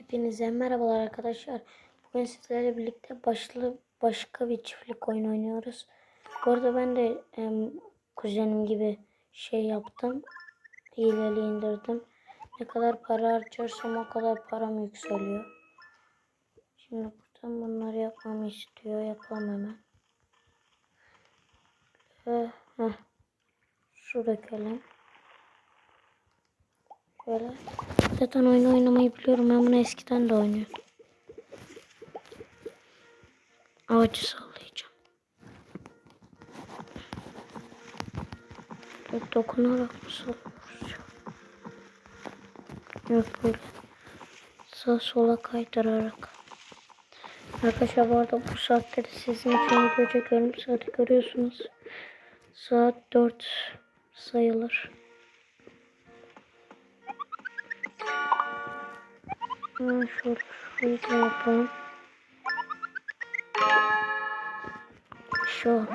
Hepinize merhabalar arkadaşlar. Bugün sizlerle birlikte başlı başka bir çiftlik oyun oynuyoruz. Bu arada ben de em, kuzenim gibi şey yaptım. Hileli indirdim. Ne kadar para harcarsam o kadar param yükseliyor. Şimdi buradan bunları yapmamı istiyor. Yapalım hemen. Ee, heh. Su dökelim. Şöyle. Zaten oyun oynamayı biliyorum. Ben bunu eskiden de oynuyorum. Ağacı sallayacağım. Böyle dokunarak mı sallıyoruz? Yok böyle. Sağ sola kaydırarak. Arkadaşlar bu arada bu saatte de sizin için video çekiyorum. Saati görüyorsunuz. Saat 4 sayılır. Hemen şöyle şurayı da yapalım. Şu.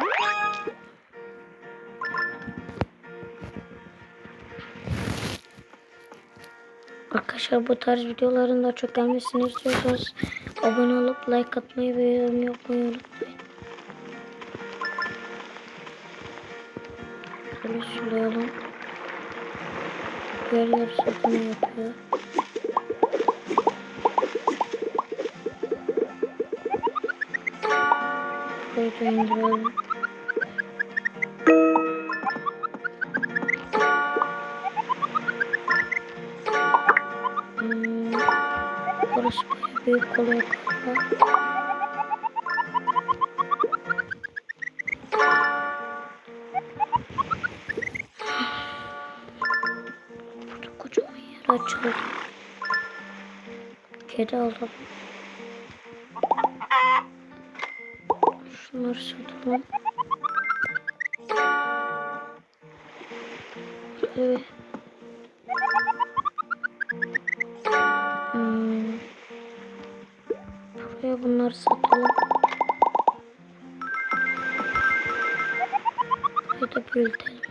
Arkadaşlar bu tarz videoların da çok gelmesini istiyorsanız abone olup like atmayı ve yorum yapmayı unutmayın. Şöyle sulayalım. Yer sapını yapıyor. Da indirelim. Hmm, burası büyük kocaman yer açıldı. Kedi alalım. Şunları satalım. Evet. Hmm. Buraya bunları satalım. Burayı da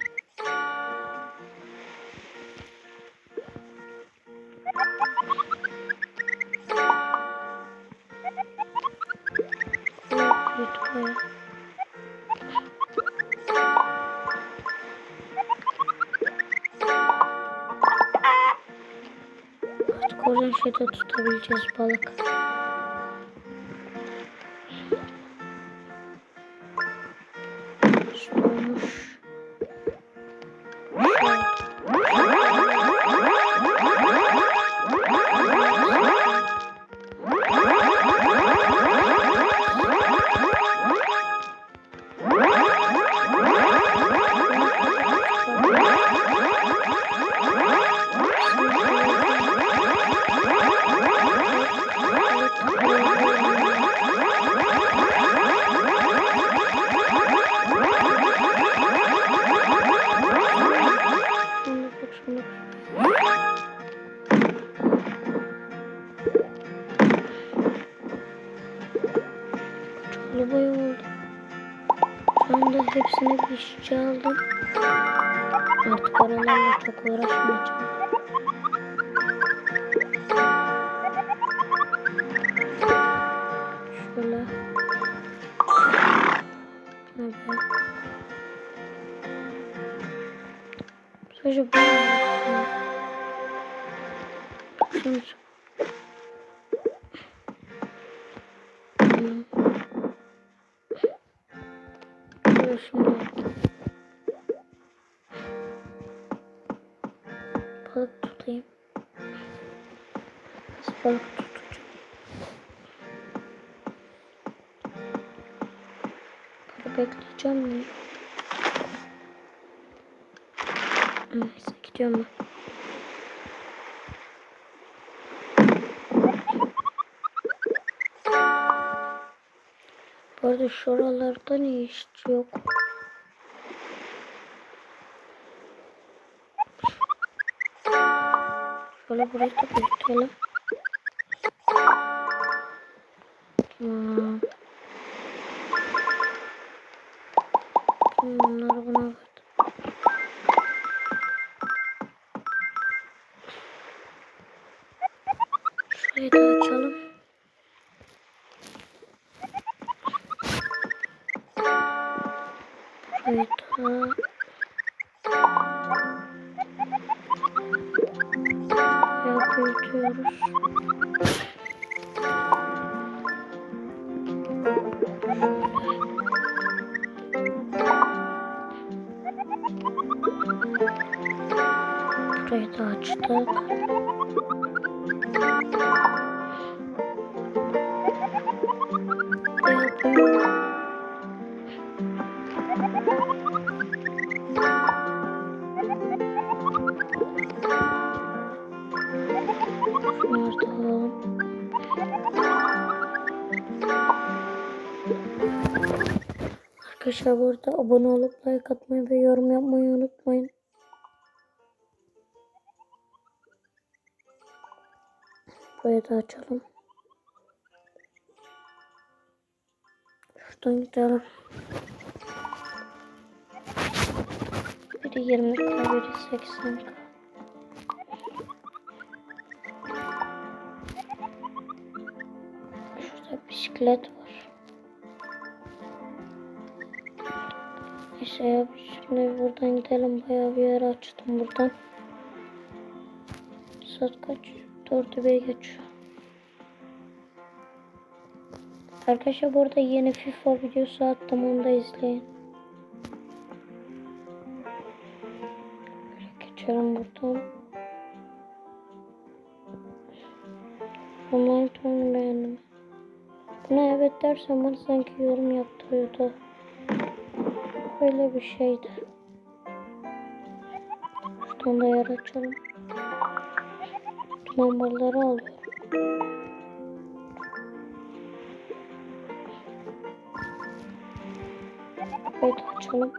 büyütmeye. Artık oradan şeyde tutabileceğiz balık. Su olmuş. Şişe aldım. Artık oralarla çok uğraşmayacağım. Şöyle. Evet. Sadece bu. Şunu Hmm. Şöyle şimdi. Balık tutacağım? Burada bekleyeceğim mi? Neyse gidiyorum ben. Bu arada şuralarda ne işçi yok? Şöyle burayı da büyütelim. Bunları buna verdim. Şurayı da açalım. Şurayı da bayağı Burayı da açtık. Arkadaşlar burada abone olup like atmayı ve yorum yapmayı unutmayın. Burayı da açalım. Şuradan gidelim. Biri 20 k, biri 80 k. Şurada bisiklet var. Neyse ya şimdi buradan gidelim. Bayağı bir yer açtım buradan. Saat kaç? Dördü bir geçiyor. Arkadaşlar burada yeni FIFA videosu attım onu da izleyin. Böyle geçelim buradan. Online oyunu beğendim. Buna evet dersen bana sanki yorum yaptırıyordu. Öyle bir şeydi. Şuradan da yer. Numaraları alıyorum. Evet açalım.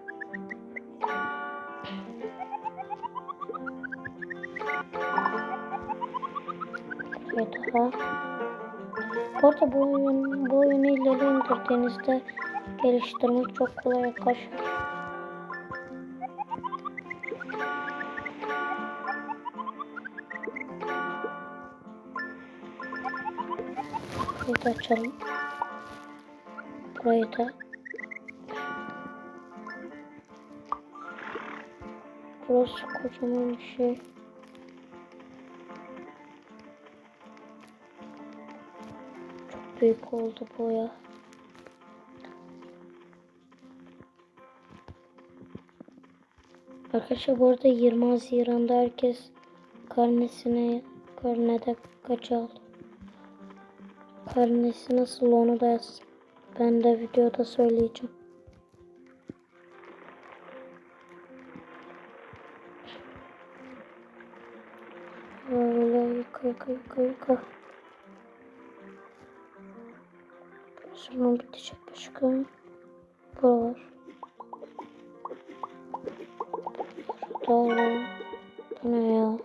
Evet daha. Bu arada bu oyun, bu oyunu ileri indirdiğinizde geliştirmek çok kolay arkadaşlar. Burayı da açalım. Burayı da Burası kocaman bir şey. Çok büyük oldu bu ya. Arkadaşlar bu arada 20 Haziran'da herkes karnesini karnede kaç aldı. Karnesi nasıl onu da yazsın. Ben de videoda söyleyeceğim. Öyle yıka yıka yıka yıka. Sonra bitecek başka. Buralar. Doğru. Bu ne ya?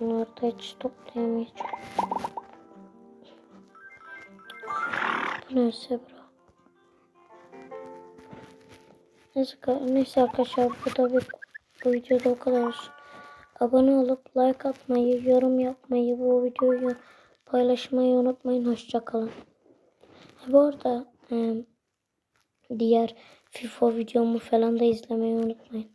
Bunları da hiç toplayamayacağım. Bu neyse bro. Neyse, neyse arkadaşlar bu da bir bu videoda o kadar olsun. Abone olup like atmayı, yorum yapmayı, bu videoyu paylaşmayı unutmayın. Hoşçakalın. Bu arada e, diğer FIFA videomu falan da izlemeyi unutmayın.